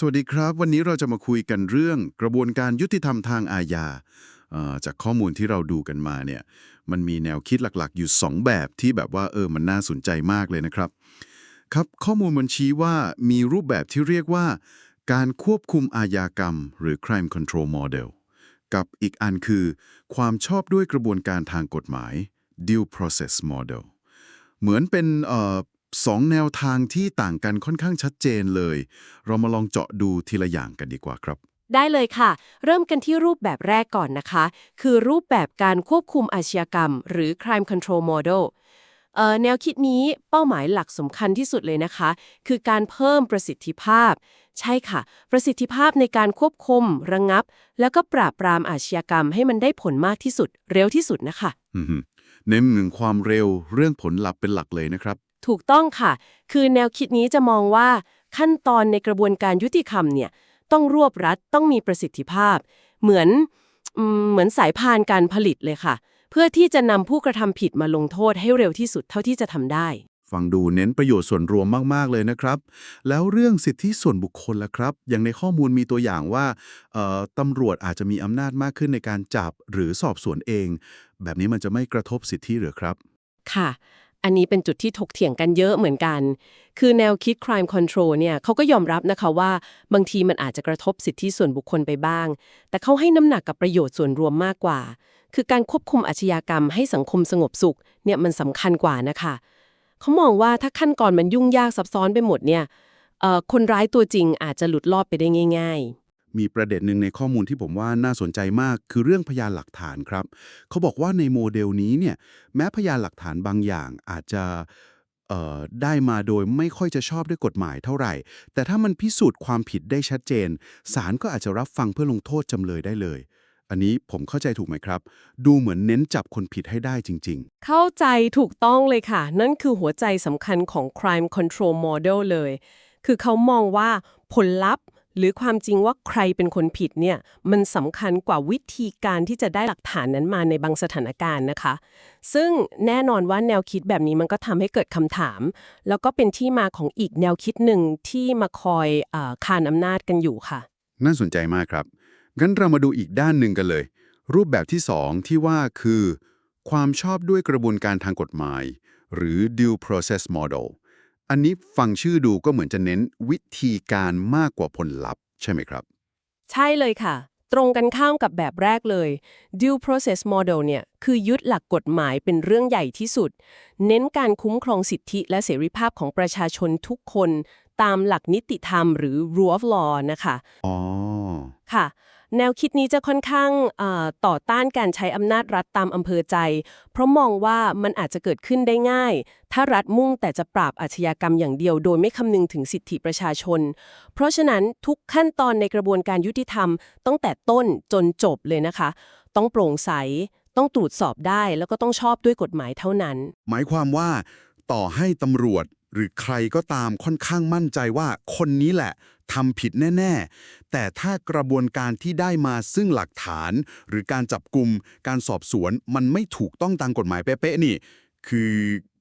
สวัสดีครับ วันนี้เราจะมาคุยกันเรื่องกระบวนการยุติธรรมทางอาญาจากข้อมูลที่เราดูกันมาเนี่ยมันมีแนวคิดหลักๆ อยู่ 2 แบบที่แบบว่าเออมันน่าสนใจมากเลยนะครับ ครับข้อมูลมันชี้ว่ามีรูปแบบที่เรียกว่า การควบคุมอาญากรรม หรือ crime control model กับอีกอันคือ ความชอบด้วยกระบวนการทางกฎหมาย due process model เหมือนเป็น เอ่อสองแนวทางที่ต่างกันค่อนข้างชัดเจนเลย เรามาลองเจาะดูทีละอย่างกันดีกว่าครับ ได้เลยค่ะ เริ่มกันที่รูปแบบแรกก่อนนะคะ คือรูปแบบการควบคุมอาชญากรรม หรือ crime control model เอ่อแนวคิดนี้เป้าหมายหลักสำคัญที่สุดเลยนะคะ คือการเพิ่มประสิทธิภาพ ใช่ค่ะ ประสิทธิภาพในการควบคุม ระงับ แล้วก็ปราบปรามอาชญากรรมให้มันได้ผลมากที่สุด เร็วที่สุดนะคะอือฮึเน้นหนึ่งความเร็วเรื่องผลลัพธ์เป็นหลักเลยนะครับ ถูกต้องค่ะ คือแนวคิดนี้จะมองว่าขั้นตอนในกระบวนการยุติธรรมเนี่ยต้องรวบรัดต้องมีประสิทธิภาพ เหมือนอืมเหมือนสายพานการผลิตเลยค่ะ เพื่อที่จะนำผู้กระทำผิดมาลงโทษให้เร็วที่สุดเท่าที่จะทำได้ ฟังดูเน้นประโยชน์ส่วนรวมมาก ๆ เลยนะครับ แล้วเรื่องสิทธิส่วนบุคคลล่ะครับ อย่างในข้อมูลมีตัวอย่างว่าเอ่อตำรวจอาจจะมีอำนาจมากขึ้นในการจับหรือสอบสวนเอง แบบนี้มันจะไม่กระทบสิทธิหรือครับ ค่ะ อันนี้เป็นจุดที่ถกเถียงกันเยอะเหมือนกัน คือแนวคิด crime control เนี่ยเขาก็ยอมรับนะคะว่าบางทีมันอาจจะกระทบสิทธิส่วนบุคคลไปบ้าง แต่เขาให้น้ำหนักกับประโยชน์ส่วนรวมมากกว่า คือการควบคุมอาชญากรรมให้สังคมสงบสุขเนี่ยมันสำคัญกว่านะคะเขามองว่าถ้าขั้นตอนมันยุ่งยากซับซ้อนไปหมดเนี่ยเอ่อคนร้ายตัวจริงอาจจะหลุดลอดไปได้ง่าย ๆ มีประเด็นหนึ่งในข้อมูลที่ผมว่าน่าสนใจมากคือเรื่องพยานหลักฐานครับ เขาบอกว่าในโมเดลนี้เนี่ยแม้พยานหลักฐานบางอย่างอาจจะได้มาโดยไม่ค่อยจะชอบด้วยกฎหมายเท่าไหร่ แต่ถ้ามันพิสูจน์ความผิดได้ชัดเจน ศาลก็อาจจะรับฟังเพื่อลงโทษจำเลยได้เลย อันนี้ผมเข้าใจถูกไหมครับ ดูเหมือนเน้นจับคนผิดให้ได้จริงเข้าใจถูกต้องเลยค่ะ นั่นคือหัวใจสำคัญของ crime control model เลย คือเขามองว่าผลลัพธ์ หรือความจริงว่าใครเป็นคนผิดเนี่ยมันสำคัญกว่าวิธีการที่จะได้หลักฐานนั้นมาในบางสถานการณ์นะคะ ซึ่งแน่นอนว่าแนวคิดแบบนี้มันก็ทำให้เกิดคำถาม แล้วก็เป็นที่มาของอีกแนวคิดหนึ่งที่มาคอยอคานอำนาจกันอยู่ค่ะ น่าสนใจมากครับงั้นเรามาดูอีกด้านหนึ่งกันเลย รูปแบบที่สองที่ว่าคือ ความชอบด้วยกระบวนการทางกฎหมาย หรือ due process model อันนี้ฟังชื่อดูก็เหมือนจะเน้นวิธีการมากกว่าผลลัพธ์ใช่ไหมครับ ใช่เลยค่ะ ตรงกันข้ามกับแบบแรกเลย due process model เนี่ย คือยึดหลักกฎหมายเป็นเรื่องใหญ่ที่สุด เน้นการคุ้มครองสิทธิและเสรีภาพของประชาชนทุกคน ตามหลักนิติธรรมหรือ rule of law นะคะ อ๋อ ค่ะ แนวคิดนี้จะค่อนข้างต่อต้านการใช้อำนาจรัฐตามอำเภอใจ เพราะมองว่ามันอาจจะเกิดขึ้นได้ง่าย ถ้ารัฐมุ่งแต่จะปราบอาชญากรรมอย่างเดียว โดยไม่คำนึงถึงสิทธิประชาชน เพราะฉะนั้นทุกขั้นตอนในกระบวนการยุติธรรมตั้งแต่ต้นจนจบเลยนะคะ ต้องโปร่งใส ต้องตรวจสอบได้ แล้วก็ต้องชอบด้วยกฎหมายเท่านั้น หมายความว่า ต่อให้ตำรวจ หรือใครก็ตามค่อนข้างมั่นใจว่าคนนี้แหละทำผิดแน่ ๆ แต่ถ้ากระบวนการที่ได้มาซึ่งหลักฐาน หรือการจับกลุ่มการสอบสวนมันไม่ถูกต้องตามกฎหมายเป๊ะๆนี่ คือ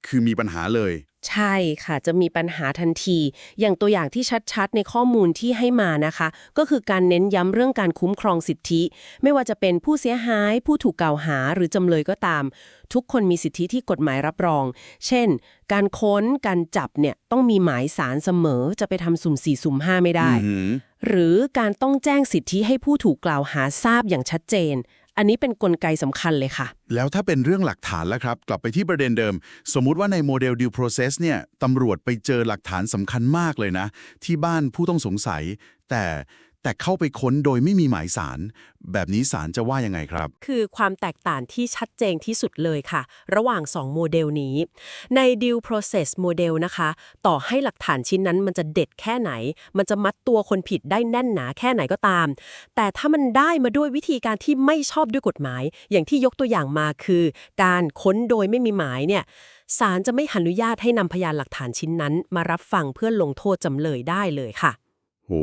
คือมีปัญหาเลย ใช่ค่ะ จะมีปัญหาทันที อย่างตัวอย่างที่ชัดๆ ในข้อมูลที่ให้มานะคะ ก็คือการเน้นย้ำเรื่องการคุ้มครองสิทธิ ไม่ว่าจะเป็นผู้เสียหาย ผู้ถูกกล่าวหาหรือจำเลยก็ตาม ทุกคนมีสิทธิที่กฎหมายรับรอง เช่น การค้นการจับเนี่ยต้องมีหมายสารเสมอจะไปทำสุ่มสี่สุ่มห้าไม่ได้อือหือหรือการต้องแจ้งสิทธิให้ผู้ถูกกล่าวหาทราบอย่างชัดเจน อันนี้เป็นนกลไกสำคัญเลยค่ะ แล้วถ้าเป็นเรื่องหลักฐานแล้วครับ กลับไปที่ประเด็นเดิม สมมุติว่าในโมเดล due process เนี่ยตำรวจไปเจอหลักฐานสำคัญมากเลยนะ ที่บ้านผู้ต้องสงสัย แต่ แต่เข้าไปค้นโดยไม่มีหมายสาร แบบนี้สารจะว่ายังไงครับ คือความแตกต่างที่ชัดเจนที่สุดเลยค่ะ ระหว่าง 2 โมเดลนี้ ใน Due Process Model นะคะ ต่อให้หลักฐานชิ้นนั้นมันจะเด็ดแค่ไหน มันจะมัดตัวคนผิดได้แน่นหนาแค่ไหนก็ตาม แต่ถ้ามันได้มาด้วยวิธีการที่ไม่ชอบด้วยกฎหมาย อย่างที่ยกตัวอย่างมาคือ การค้นโดยไม่มีหมายเนี่ยศาลจะไม่อนุญาตให้นำพยานหลักฐานชิ้นนั้น มารับฟังเพื่อลงโทษจำเลยได้เลยค่ะ โห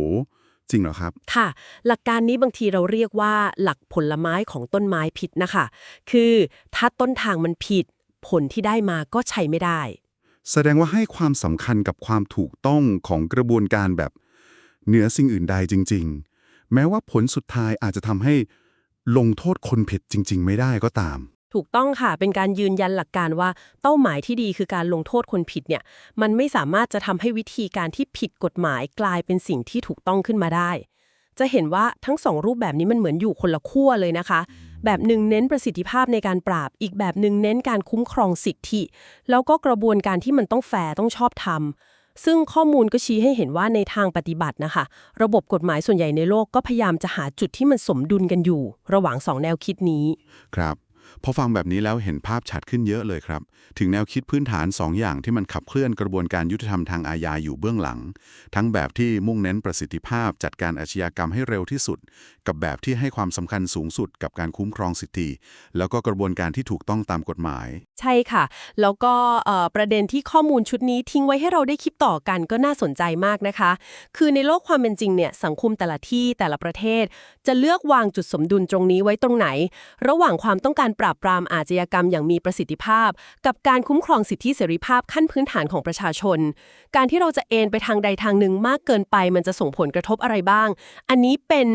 จริงเหรอครับ ค่ะ หลักการนี้บางทีเราเรียกว่าหลักผลไม้ของต้นไม้ผิดนะคะ คือถ้าต้นทางมันผิด ผลที่ได้มาก็ใช้ไม่ได้ แสดงว่าให้ความสำคัญกับความถูกต้องของกระบวนการแบบเหนือสิ่งอื่นใดจริง ๆ แม้ว่าผลสุดท้ายอาจจะทำให้ลงโทษคนผิดจริง ๆ ไม่ได้ก็ตาม ถูกต้องค่ะ เป็นการยืนยันหลักการว่าเป้าหมายที่ดีคือการลงโทษคนผิดเนี่ย มันไม่สามารถจะทำให้วิธีการที่ผิดกฎหมายกลายเป็นสิ่งที่ถูกต้องขึ้นมาได้ จะเห็นว่าทั้งสองรูปแบบนี้มันเหมือนอยู่คนละขั้วเลยนะคะ แบบหนึ่งเน้นประสิทธิภาพในการปราบ อีกแบบหนึ่งเน้นการคุ้มครองสิทธิ แล้วก็กระบวนการที่มันต้องแฟร์ต้องชอบธรรมซึ่งข้อมูลก็ชี้ให้เห็นว่าในทางปฏิบัตินะคะ ระบบกฎหมายส่วนใหญ่ในโลกก็พยายามจะหาจุดที่มันสมดุลกันอยู่ ระหว่างสองแนวคิดนี้ ครับ พอฟังแบบนี้แล้วเห็นภาพชัดขึ้นเยอะเลยครับ ถึงแนวคิดพื้นฐาน 2 อย่างที่มันขับเคลื่อนกระบวนการยุติธรรมทางอาญาอยู่เบื้องหลัง ทั้งแบบที่มุ่งเน้นประสิทธิภาพจัดการอาชญากรรมให้เร็วที่สุด กับแบบที่ให้ความสำคัญสูงสุดกับการคุ้มครองสิทธิ แล้วก็กระบวนการที่ถูกต้องตามกฎหมาย ใช่ค่ะ แล้วก็ประเด็นที่ข้อมูลชุดนี้ทิ้งไว้ให้เราได้คิดต่อกันก็น่าสนใจมากนะคะ คือในโลกความเป็นจริงเนี่ยสังคมแต่ละที่แต่ละประเทศ จะเลือกวางจุดสมดุลตรงนี้ไว้ตรงไหน ระหว่างความต้องการปราบปรามอาชญากรรมอย่างมีประสิทธิภาพ กับการคุ้มครองสิทธิเสรีภาพขั้นพื้นฐานของประชาชน การที่เราจะเอนไปทางใดทางหนึ่งมากเกินไป มันจะส่งผลกระทบอะไรบ้าง อันนี้เป็น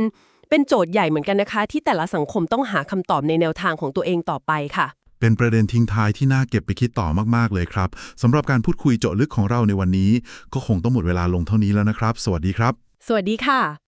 เป็นโจทย์ใหญ่เหมือนกันนะคะ ที่แต่ละสังคมต้องหาคำตอบในแนวทางของตัวเองต่อไปค่ะ เป็นประเด็นทิ้งท้ายที่น่าเก็บไปคิดต่อมากๆเลยครับสำหรับการพูดคุยเจาะลึกของเราในวันนี้ ก็คงต้องหมดเวลาลงเท่านี้แล้วนะครับ สวัสดีครับ สวัสดีค่ะ